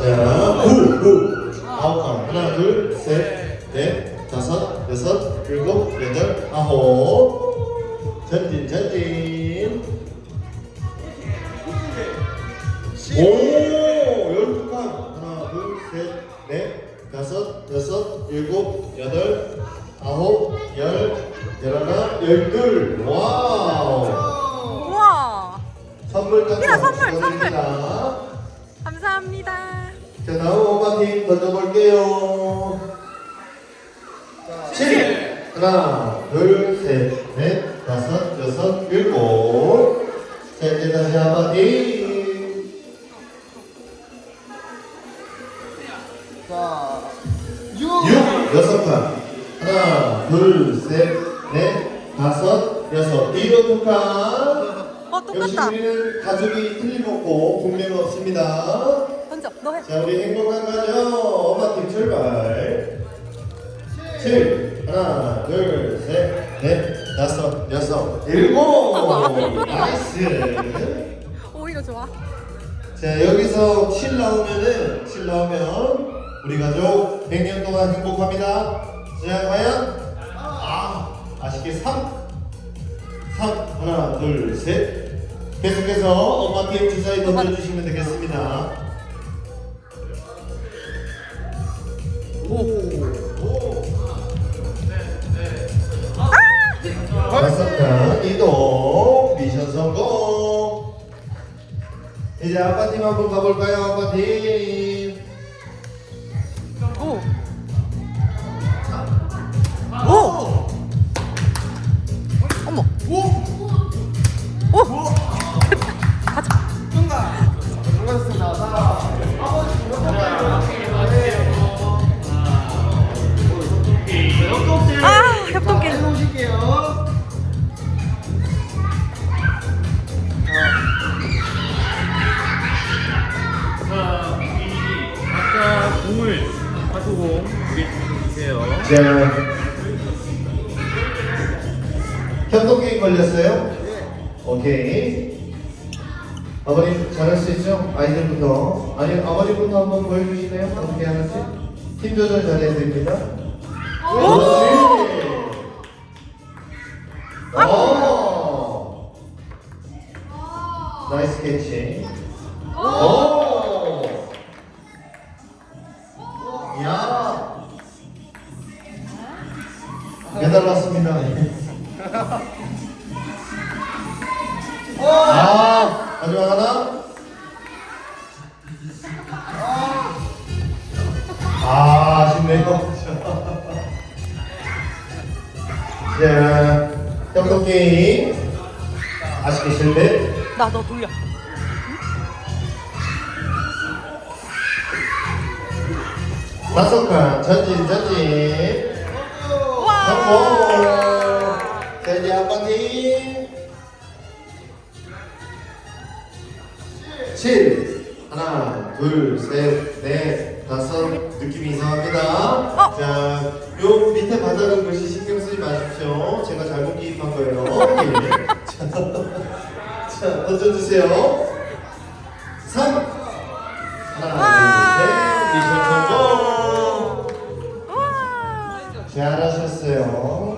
자, 구, 구. 아홉 칸. 하나, 둘, 셋, 넷, 다섯, 여섯, 일곱, 여덟, 아홉. 전진, 전진. 오, 열두 칸. 하나, 둘, 셋, 넷, 다섯, 여섯, 일곱, 여덟, 아홉, 열, 열하나, 열둘. 와우. 우와 선물 깜짝 야, 선물. 감사합니다 자, 다음 엄마팀 던져볼게요. 7. 하나, 둘, 셋, 넷, 다섯, 여섯, 일곱. 자, 이제 다시 아빠팀. 자, 6. 6. 여섯 칸. 하나, 둘, 셋, 넷, 다섯, 여섯, 일곱 칸. 어 똑같다 우리는 가족이 틀림없고 분명 없습니다. 던져 너해 자, 우리 행복한 가정 엄마팀 출발. 7. 하나, 둘, 셋, 넷, 다섯, 여섯, 일곱. 나이스. 오히려 좋아 자, 여기서 7 나오면은, 7 나오면, 우리 가족 100년 동안 행복합니다. 자, 과연? 아, 아쉽게 3. 3. 하나, 둘, 셋. 계속해서 엄마팀 주사위 던져주시면 되겠습니다. 칸 이동 미션 성공. 이제 아빠팀 한번 가볼까요 아빠팀 파수공 두개 주세요. 자 협동게임 걸렸어요? 오케이 아버님 잘할 수 있죠? 아이들부터 아니 아버님부터 한번 보여주시나요? 어떻게 하는지? 팀 조절 잘해야 됩니다 그렇지 오 나이스 캐치 오 야. 매달 왔습니다. 아, 마지막 하나. 아, 아쉽네요. 자, 협동 게임. 아쉽게 실패. 나너 돌려 다섯 칸 전진 전진. 와 성공! 자, 이제 아빠팀. 7. 하나, 둘, 셋, 넷, 다섯. 느낌이 이상합니다. 어. 자, 요 밑에 바닥은 글씨 신경 쓰지 마십시오. 제가 잘못 기입한 거예요. 예. 자, 자, 던져주세요.